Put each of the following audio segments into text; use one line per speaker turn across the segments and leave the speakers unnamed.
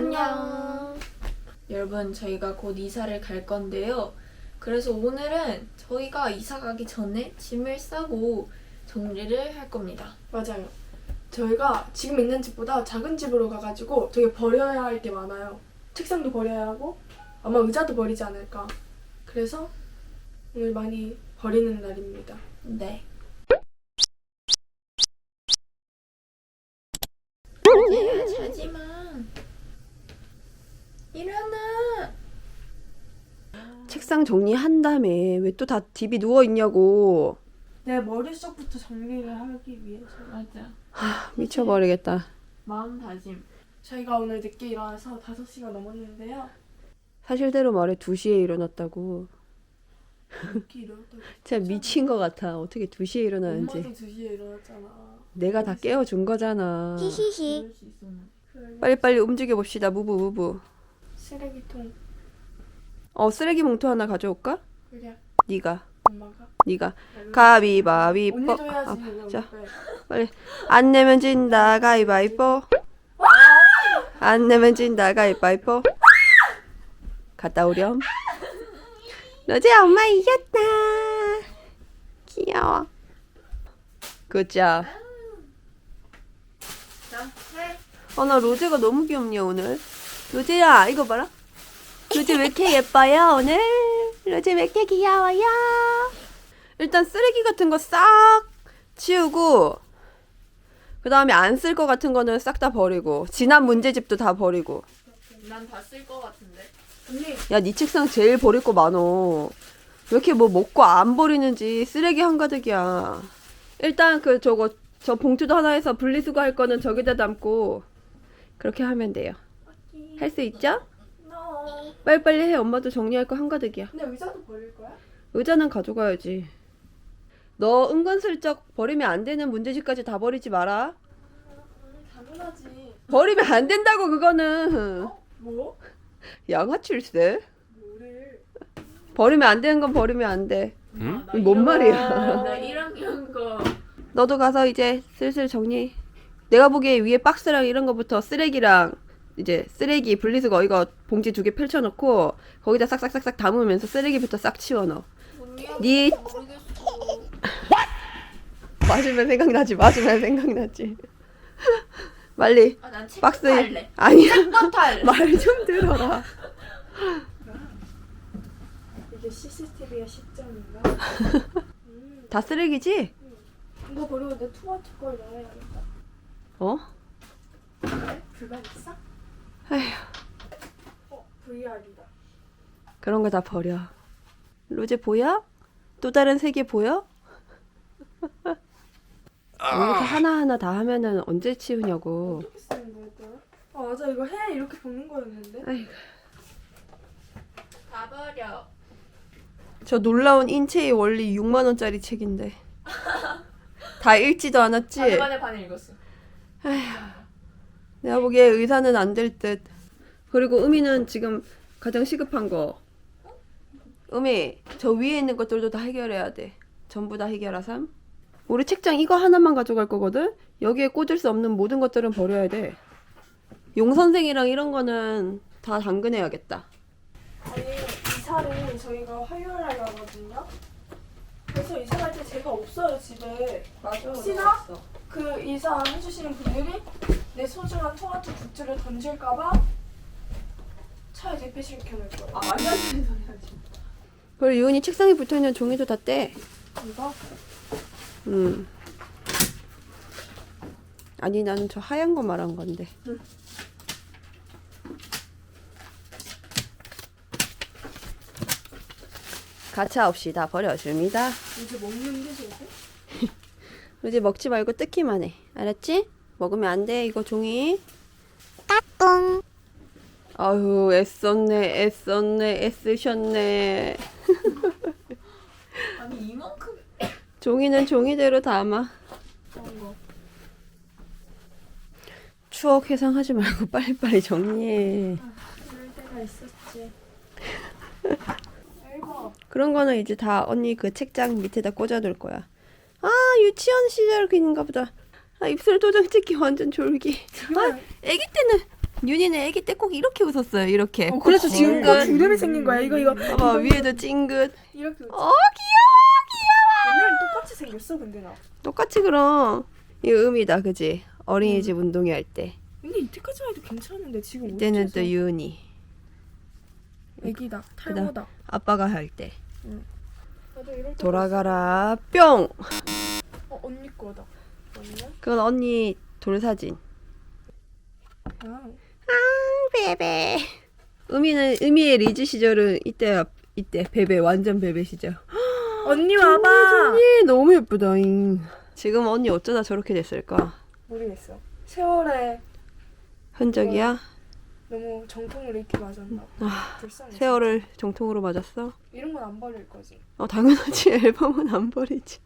안녕. 여러분, 저희가 곧 이사를 갈 건데요. 그래서 오늘은 저희가 이사 가기 전에 짐을 싸고 정리를 할 겁니다.
맞아요. 저희가 지금 있는 집보다 작은 집으로 가가지고 되게 버려야 할 게 많아요. 책상도 버려야 하고 아마 의자도 버리지 않을까. 그래서 오늘 많이 버리는 날입니다.
네. 야, 자지마. 일어나.
책상 정리한 다음에 왜 또다 DB 누워 있냐고.
내 머릿속부터 정리를 하기 위해서.
맞아.
미쳐버리겠다.
마음 다짐.
저희가 오늘 늦게 일어나서 5시가 넘었는데요.
사실대로 말해 2시에 일어났다고.
늦게 일어났다고.
진짜 미친 것 같아. 어떻게 2시에 일어나는지.
엄마도 2시에 일어났잖아.
내가 다 깨워준 거잖아.
그럴 수 있었는데.
그래.
빨리빨리 움직여 봅시다. 무브 무브.
쓰레기통.
어 쓰레기 봉투 하나 가져올까?
그래.
네가
엄마가.
네가 가위바위보.
언니도 해야지.
아. 자.
왜?
빨리 안 내면 진다 가위바위보. 안 내면 진다 가위바위보. 갔다 오렴. 로제 엄마 이겼다. 귀여워. 굿자.
자, 해.
어, 나 로제가 너무 귀엽냐, 오늘. 로제야, 이거 봐라. 로제 왜 이렇게 예뻐요, 오늘? 로제 왜 이렇게 귀여워요? 일단 쓰레기 같은 거 싹 치우고, 그 다음에 안 쓸 거 같은 거는 싹 다 버리고, 지난 문제집도 다 버리고.
난 다 쓸 것 같은데.
언니.
야, 네 책상 제일 버릴 거 많어. 왜 이렇게 뭐 먹고 안 버리는지 쓰레기 한가득이야. 일단 그 저거, 저 봉투도 하나 해서 분리수거 할 거는 저기다 담고, 그렇게 하면 돼요. 할 수 있죠? 빨리빨리 해. 엄마도 정리할 거 한가득이야.
근데 의자도 버릴 거야?
의자는 가져가야지. 너 은근슬쩍 버리면 안 되는 문제집까지 다 버리지 마라.
당연하지.
버리면 안 된다고 그거는.
뭐?
양아칠세.
뭐를?
버리면 안 되는 건 버리면 안 돼.
응?
뭔 말이야.
나 1학년 거.
너도 가서 이제 슬슬 정리. 내가 보기에 위에 박스랑 이런 거부터 쓰레기랑 이제 쓰레기 분리수거 이거 봉지 두 개 펼쳐놓고 거기다 싹싹싹싹 담으면서 쓰레기부터 싹 치워넣어. 네. 맞으면 생각나지. 맞으면 생각나지. 빨리
아, 난
박스
할래.
아니야.
책부터 할래.
말 좀 들어라.
이게 CCTV의 시점인가? 음,
다 쓰레기지?
이거 버리고 내 토마토 걸 넣어야겠다.
어?
왜? 불만 있어?
에휴.
어, VR이다.
그런 거 다 버려. 로제 보여? 또 다른 세계 보여? 이렇게 하나하나 다 하면은 언제 치우냐고.
어떻게 쓰는 거였더라? 아 맞아 이거 해 이렇게 보는 거였는데.
아이고.
다 버려.
저 놀라운 인체의 원리 6만 원짜리 책인데. 다 읽지도 않았지?
반에 반에 읽었어.
내가 보기에 의사는 안 될 듯. 그리고 음이는 지금 가장 시급한 거. 음이 저 위에 있는 것들도 다 해결해야 돼. 전부 다 해결하삼. 우리 책장 이거 하나만 가져갈 거거든. 여기에 꽂을 수 없는 모든 것들은 버려야 돼. 용 선생이랑 이런 거는 다 당근해야겠다.
아니 이사를 저희가 화요일 날 가거든요. 그래서 이사 갈때 제가 없어요 집에.
맞아.
혹시나? 그 이사 해주시는 분들이 내 소중한 토마토 굿즈를 던질까봐 차에 대피시켜 놓을 거예요.
아, 말도 안 되는 소리 하지.
그리고 유은이 책상에 붙어 있는 종이도 다 떼.
이거?
음. 아니 나는 저 하얀 거 말한 건데. 가차 없이 다 버려줍니다.
이제 먹는데 저게?
이제 먹지 말고 뜯기만 해. 알았지? 먹으면 안 돼. 이거 종이. 까꿍. 아유 애썼네 애썼네 애쓰셨네.
아니, 이만큼.
종이는 종이대로 담아.
그런 거.
추억 회상하지 말고 빨리빨리 정리해.
그럴 때가 있었지. 앨범.
그런 거는 이제 다 언니 그 책장 밑에다 꽂아둘 거야. 아 유치원 시절 그인가 보다. 아 입술 도장 찍기 완전 졸기. 아 아기 때는 윤이는 애기 때 꼭 이렇게 웃었어요. 이렇게.
어, 그래서 지금. 거 주름이 생긴 거야. 이거 이거.
봐봐 위에도 찡긋.
이렇게.
어 귀여워
옛날에 똑같이 생겼어 근데 나.
똑같이 그럼. 이거 음이다 그지? 어린이집 운동회 할 때.
근데 이때까지만 해도 괜찮은데 지금
이때는. 또 유은이.
애기다. 탈모다.
아빠가 할 때.
때
돌아가라 뿅.
어 언니 거다. 맞나?
그건 언니 돌사진.
아.
베베. 음이는 음이의 리즈 시절은 이때 이때 베베 완전 베베 시절.
언니 와봐.
언니 너무 예쁘다잉. 지금 언니 어쩌다 저렇게 됐을까?
모르겠어. 세월에
흔적이야?
너무 정통으로 이렇게 맞았나 봐.
아,
불쌍해.
세월을 정통으로 맞았어?
이런 건 안 버릴 거지.
어 당연하지 앨범은 안 버리지.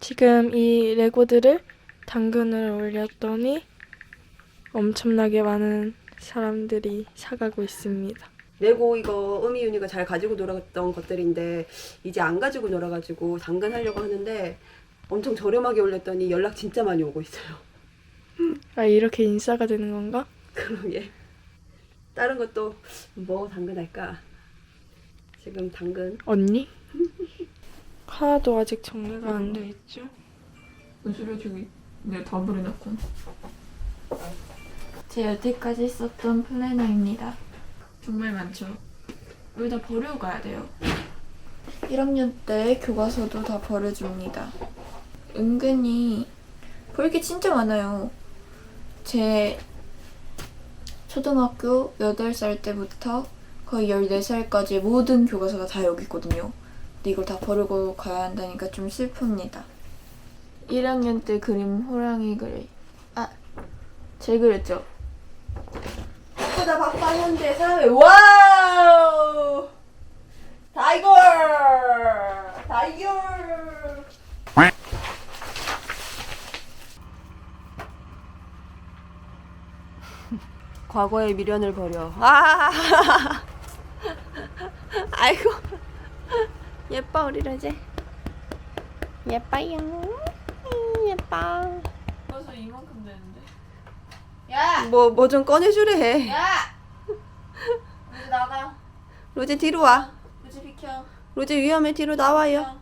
지금 이 레고들을 당근을 올렸더니 엄청나게 많은 사람들이 사가고 있습니다.
레고 이거 음이윤이가 잘 가지고 놀았던 것들인데 이제 안 가지고 놀아가지고 당근 하려고 하는데 엄청 저렴하게 올렸더니 연락 진짜 많이 오고 있어요.
아 이렇게 인싸가 되는 건가?
그러게. 다른 것도 뭐 당근 할까? 지금 당근.
언니? 하나도 아직 정리가 안 돼 있죠?
무슨 저기 내가 다 버려놨군. 제 여태까지 썼던 플래너입니다. 정말 많죠. 여기다 버리고 가야 돼요. 1학년 때 교과서도 다 버려줍니다. 은근히 볼 게 진짜 많아요. 제 초등학교 8살 때부터 거의 14살까지 모든 교과서가 다 여기 있거든요. 근데 이걸 다 버리고 가야 한다니까 좀 슬픕니다. 1학년 때 그림 호랑이 그리. 아, 제 그렸죠?
바빠 현대 사회 와우 타이거 타이거 과거의 미련을 버려 아 아이고 예뻐 우리 로제 예뻐요 예뻐
그래서 이만큼 되는데. 야!
뭐 뭐 좀 꺼내주래
야! 이제 나가.
로제 뒤로 와
무지 비켜.
로제 위험해 뒤로 나와요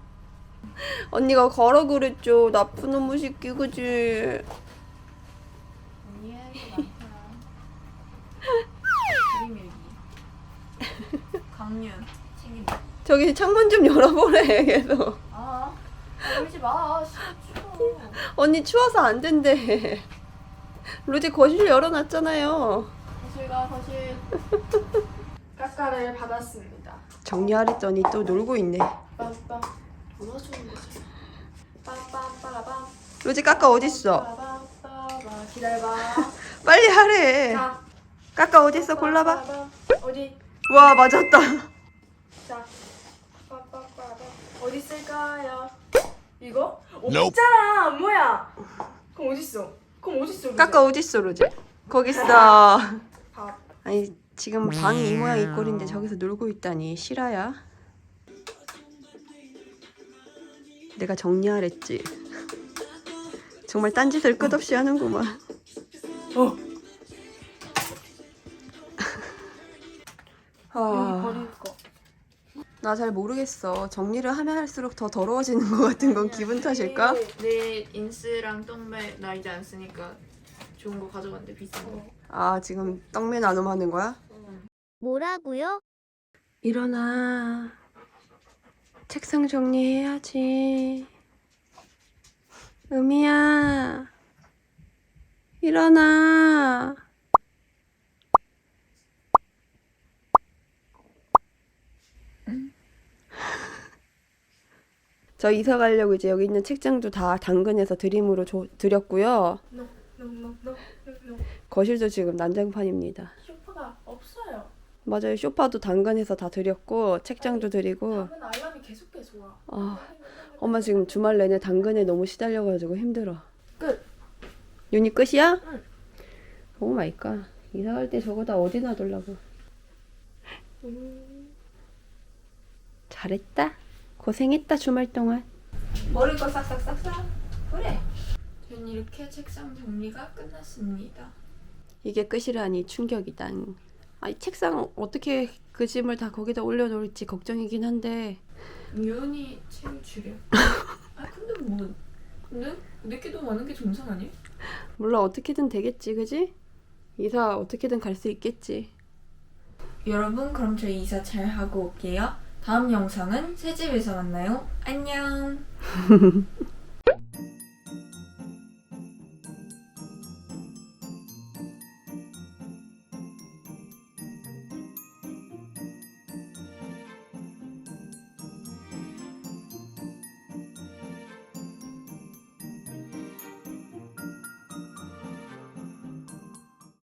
언니가 걸어 그랬죠. 나쁜 놈의 새끼 그지.
이해하기 많구나. 그림 일기. 강윤. 챙긴다.
저기 창문 좀 열어보래 계속.
아, 아, 울지 마. 씨, 추워.
언니 추워서 안 된대. 로제 거실 열어놨잖아요.
거실 가, 거실.
까까를 받았습니다.
정리하랬더니 또 놀고 있네.
빠빠 놀아주는 거지. 빠빠빠라밤.
로제 까까 어딨어?
빠빠빠바 기다려봐.
빨리 하래.
자.
까까 어딨어? 골라봐.
어디?
와 맞았다.
자. 어디 있을까요? 이거? 없잖아. 뭐야? 그럼 어디 있어? 그럼 어디 있어?
까까 어딨어 로제? 거기 있어.
밥.
아니 지금 방이 이 모양 이 꼴인데 저기서 놀고 있다니 실화야? 내가 정리하랬지. 정말 딴짓을 끝없이 하는구만.
어.
아. 나 잘 모르겠어. 정리를 하면 할수록 더 더러워지는 것 같은 건 기분 탓일까?
내 인스랑 떡매 나 이제 안 쓰니까 좋은 거 가져갔는데 비싼 거.
아 지금 떡매 나눔하는 거야?
뭐라고요?
일어나. 책상 정리해야지. 음이야. 일어나. 저 이사 가려고 이제 여기 있는 책장도 다 당근해서 드림으로 줘, 드렸고요.
노노노노노.
거실도 지금 난장판입니다.
쇼파가 없어요.
맞아요. 소파도 당근해서 다 드렸고 책장도 드리고.
당근 알람이 계속해서 와.
아, 엄마 지금 주말 내내 당근에 너무 시달려가지고 힘들어.
끝.
윤이 끝이야?
응.
오 마이 갓. 이사 갈 때 저거 다 어디 놔둘라고.
음.
잘했다. 고생했다 주말 동안.
머리 거 싹싹싹싹. 그래.
제
저는 이렇게 책상 정리가 끝났습니다.
이게 끝이라니 충격이다. 아이 책상 어떻게 그 짐을 다 거기다 올려놓을지 걱정이긴 한데
유은이 책을 줄여. 아 근데 뭐 근데 내게도 많은 게 정상 아니야?
몰라 어떻게든 되겠지, 그지? 이사 어떻게든 갈 수 있겠지.
여러분 그럼 저희 이사 잘 하고 올게요. 다음 영상은 새 집에서 만나요. 안녕.